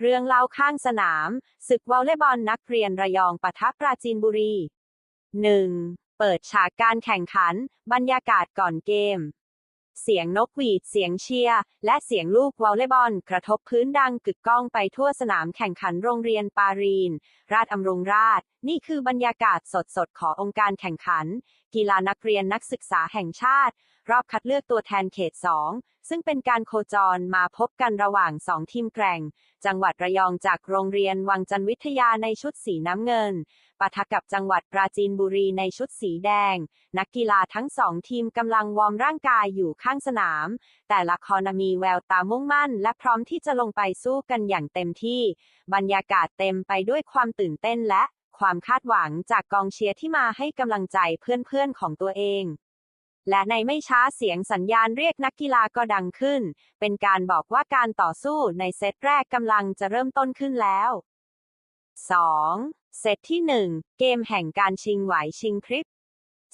เรื่องเล่าข้างสนาม ศึกวอลเลย์บอลนักเรียนระยองปะทะปราจีนบุรี 1. เปิดฉากการแข่งขัน บรรยากาศก่อนเกม เสียงนกหวีด เสียงเชียร์ และเสียงลูกวอลเลย์บอล กระทบพื้นดังกึกก้องไปทั่วสนามแข่งขันโรงเรียนปารีน ราชอำรุงราช นี่คือบรรยากาศสดๆ ขององค์การแข่งขันกีฬานักเรียนนักศึกษาแห่งชาติ รอบคัดเลือกตัวแทนเขต 2 ซึ่งเป็นการโคจรมาพบกันระหว่าง 2 ทีมแกร่ง จังหวัดระยองจากโรงเรียนวังจันวิทยาในชุดสีน้ำเงินปะทะกับจังหวัดปราจีนบุรีในชุดสีแดง นักกีฬาทั้งสองทีมกำลังวอร์มร่างกายอยู่ข้างสนาม แต่ละครมีแววตามุ่งมั่น และพร้อมที่จะลงไปสู้กันอย่างเต็มที่ บรรยากาศเต็มไปด้วยความตื่นเต้นและ ความคาดหวังจากกองเชียร์ที่มาให้กำลังใจเพื่อนๆของตัวเอง และในไม่ช้าเสียงสัญญาณเรียกนักกีฬาก็ดังขึ้น เป็นการบอกว่าการต่อสู้ในเซตแรกกำลังจะเริ่มต้นขึ้นแล้ว 2. เซตที่ 1 เกมแห่งการชิงไหวชิงพริบ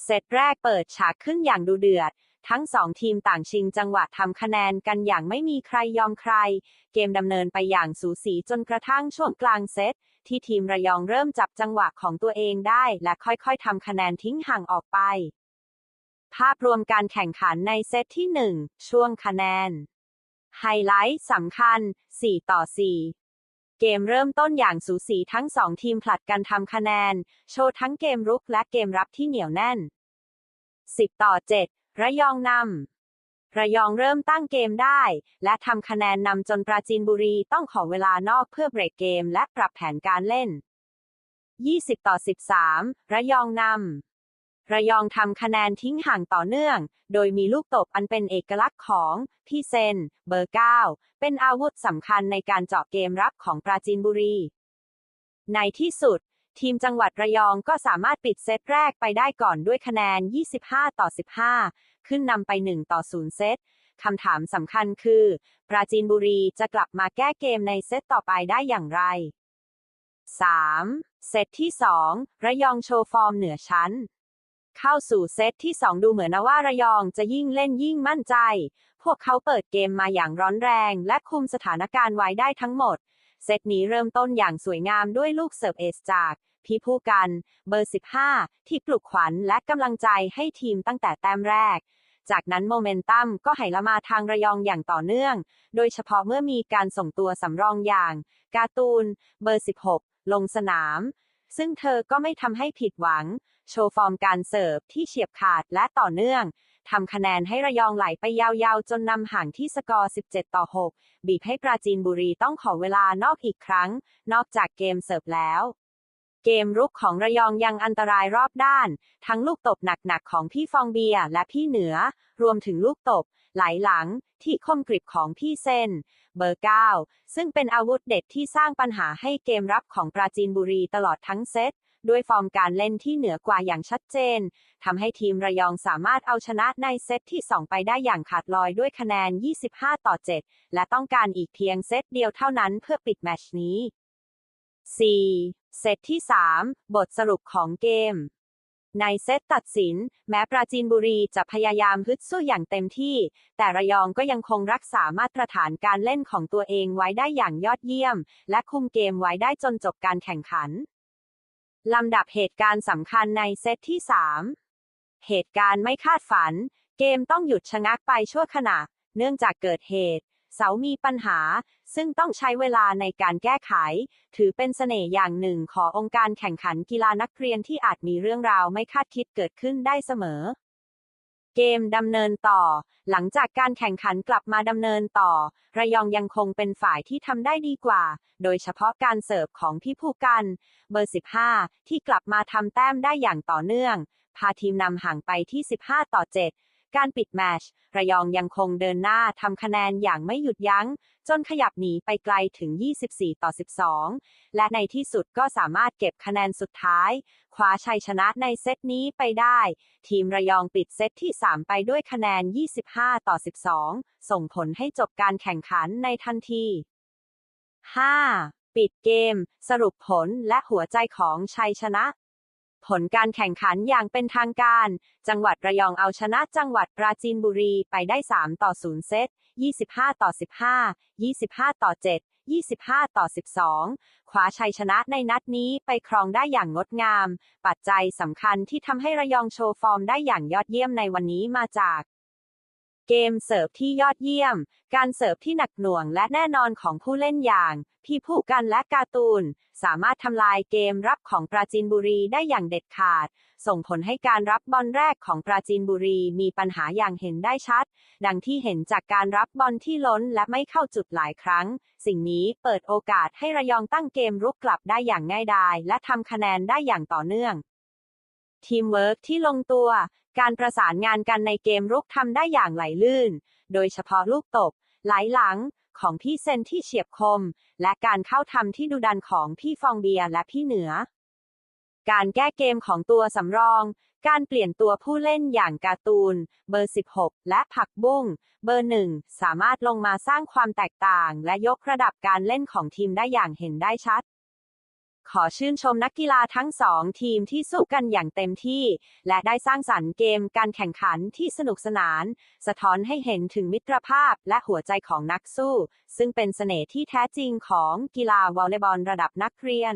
เซตแรกเปิดฉากขึ้นอย่างดูเดือด ทั้งสองทีมต่างชิงจังหวะทำคะแนนกันอย่างไม่มีใครยอมใคร เกมดำเนินไปอย่างสูสีจนกระทั่งช่วงกลางเซต ที่ทีมระยองเริ่มจับจังหวะของตัวเองได้ และค่อยๆทำคะแนนทิ้งห่างออกไป ภาพรวมการแข่งขันในเซตที่ 1 ช่วงคะแนน ไฮไลท์สำคัญ 4 ต่อ 4เกมเริ่มต้นอย่างสูสีทั้งสองทีมผลัดกันทำคะแนน โชว์ทั้งเกมรุกและเกมรับที่เหนียวแน่น 10 ต่อ 7 ระยองนำระยองเริ่มตั้งเกมได้ และทำคะแนนนำจนปราจีนบุรีต้องขอเวลานอกเพื่อเบรกเกมและปรับแผนการเล่น 20 ต่อ 13 ระยองนำระยองทำคะแนนทิ้งห่างต่อเนื่อง โดยมีลูกตบอันเป็นเอกลักษณ์ของพี่เซน เบอร์ 9 เป็นอาวุธสำคัญในการเจาะเกมรับของปราจีนบุรี ในที่สุด ทีมจังหวัดระยองก็สามารถปิดเซตแรกไปได้ก่อนด้วยคะแนน 25 ต่อ 15 ขึ้นนำไป 1 ต่อ 0 เซตคำถามสำคัญคือ ปราจีนบุรีจะกลับมาแก้เกมในเซตต่อไปได้อย่างไร 3. เซตที่ 2 ระยองโชว์ฟอร์มเหนือชั้น เข้าสู่เซตที่ 2 ดูเหมือนว่าระยองจะยิ่งเล่นยิ่งมั่นใจ พวกเขาเปิดเกมมาอย่างร้อนแรง และคุมสถานการณ์ไว้ได้ทั้งหมด เซตนี้เริ่มต้นอย่างสวยงามด้วยลูกเสิร์ฟเอสจาก พี่ผู้กัน เบอร์ 15 ที่ปลุกขวัญและกำลังใจให้ทีมตั้งแต่แต้มแรก จากนั้นโมเมนตัมก็ไหลมาทางระยองอย่างต่อเนื่อง โดยเฉพาะเมื่อมีการส่งตัวสำรองอย่าง การ์ตูน เบอร์ 16 ลงสนาม ซึ่งเธอก็ไม่ทำให้ผิดหวัง โชว์ฟอร์มการเสิร์ฟที่เฉียบขาดและต่อเนื่องทำคะแนนให้ระยองไหลไปยาวๆ จนนำห่างที่สกอร์ 17 ต่อ 6 บีบให้ปราจีนบุรีต้องขอเวลานอกอีกครั้ง นอกจากเกมเสิร์ฟแล้ว เกมรุกของระยองยังอันตรายรอบด้าน ทั้งลูกตบหนักๆของพี่ฟองเบียและพี่เหนือ รวมถึงลูกตบ ไหลหลัง ที่คมกริบของพี่เซนเบอร์9ซึ่งเป็นอาวุธเด็ดที่สร้างปัญหาให้เกมรับของปราจีนบุรีตลอดทั้งเซตด้วยฟอร์มการเล่นที่เหนือกว่าอย่างชัดเจนทำให้ทีมระยองสามารถเอาชนะในเซตที่ 2 ไปได้อย่างขาดลอยด้วยคะแนน 25 ต่อ 7 และต้องการอีกเพียงเซตเดียวเท่านั้นเพื่อปิดแมตชนี้ 4. เซตที่ 3 บทสรุปของเกม ในเซตตัดสิน แม้ปราจีนบุรีจะพยายามฮึดสู้อย่างเต็มที่ แต่ระยองก็ยังคงรักษามาตรฐานการเล่นของตัวเองไว้ได้อย่างยอดเยี่ยม และคุมเกมไว้ได้จนจบการแข่งขัน ลำดับเหตุการณ์สำคัญในเซตที่ 3 เหตุการณ์ไม่คาดฝัน เกมต้องหยุดชะงักไปชั่วขณะ เนื่องจากเกิดเหตุ เสามีปัญหา ซึ่งต้องใช้เวลาในการแก้ไข ถือเป็นเสน่ห์อย่างหนึ่งขององค์การแข่งขันกีฬานักเรียนที่อาจมีเรื่องราวไม่คาดคิดเกิดขึ้นได้เสมอ เกมดำเนินต่อ หลังจากการแข่งขันกลับมาดำเนินต่อ ระยองยังคงเป็นฝ่ายที่ทำได้ดีกว่า โดยเฉพาะการเสิร์ฟของพี่ผู้กัน เบอร์ 15 ที่กลับมาทำแต้มได้อย่างต่อเนื่อง พาทีมนำห่างไปที่ 15 ต่อ 7 การปิดแมตชระยองยังคงเดินหน้าทำคะแนนอย่างไม่หยุดยัง้ง จนขยับหนีไปไกลถึง 24 ต่อ 12 และในที่สุดก็สามารถเก็บคะแนนสุดท้ายคว้าชัยชนะในเซตนี้ไปได้ ทีมระยองปิดเซตที่ 3 ไปด้วยคะแนน 25 ต่อ 12 ส่งผลให้จบการแข่งขันในทันที 5. ปิดเกม สรุปผลและหัวใจของชัยชนะ ผลการแข่งขันอย่างเป็นทางการ จังหวัดระยองเอาชนะจังหวัดปราจีนบุรีไปได้ 3 ต่อ 0 เซต 25 ต่อ 15 25 ต่อ 7 25 ต่อ 12 ขวาชัยชนะในนัดนี้ไปครองได้อย่างงดงาม ปัจจัยสำคัญที่ทำให้ระยองโชว์ฟอร์มได้อย่างยอดเยี่ยมในวันนี้มาจาก เกมเสิร์ฟที่ยอดเยี่ยม การเสิร์ฟที่หนักหน่วงและแน่นอนของผู้เล่นอย่าง พี่ผู้กันและการ์ตูน สามารถทำลายเกมรับของปราจีนบุรีได้อย่างเด็ดขาด ส่งผลให้การรับบอลแรกของปราจีนบุรีมีปัญหาอย่างเห็นได้ชัด ดังที่เห็นจากการรับบอลที่ล้นและไม่เข้าจุดหลายครั้ง สิ่งนี้เปิดโอกาสให้ระยองตั้งเกมรุกกลับได้อย่างง่ายดายและทำคะแนนได้อย่างต่อเนื่อง ทีมเวิร์กที่ลงตัว การประสานงานกันในเกมรุกทำได้อย่างไหลลื่น โดยเฉพาะลูกตบ ไหลหลัง ของพี่เซนที่เฉียบคม และการเข้าทำที่ดุดันของพี่ฟองเบียร์และพี่เหนือ การแก้เกมของตัวสำรอง การเปลี่ยนตัวผู้เล่นอย่างการ์ตูน เบอร์ 16 และผักบุ้ง เบอร์หนึ่งสามารถลงมาสร้างความแตกต่าง และยกระดับการเล่นของทีมได้อย่างเห็นได้ชัด ขอชื่นชมนักกีฬาทั้งสองทีมที่สู้กันอย่างเต็มที่ และได้สร้างสรรค์เกมการแข่งขันที่สนุกสนาน สะท้อนให้เห็นถึงมิตรภาพและหัวใจของนักสู้ ซึ่งเป็นเสน่ห์ที่แท้จริงของกีฬาวอลเลย์บอลระดับนักเรียน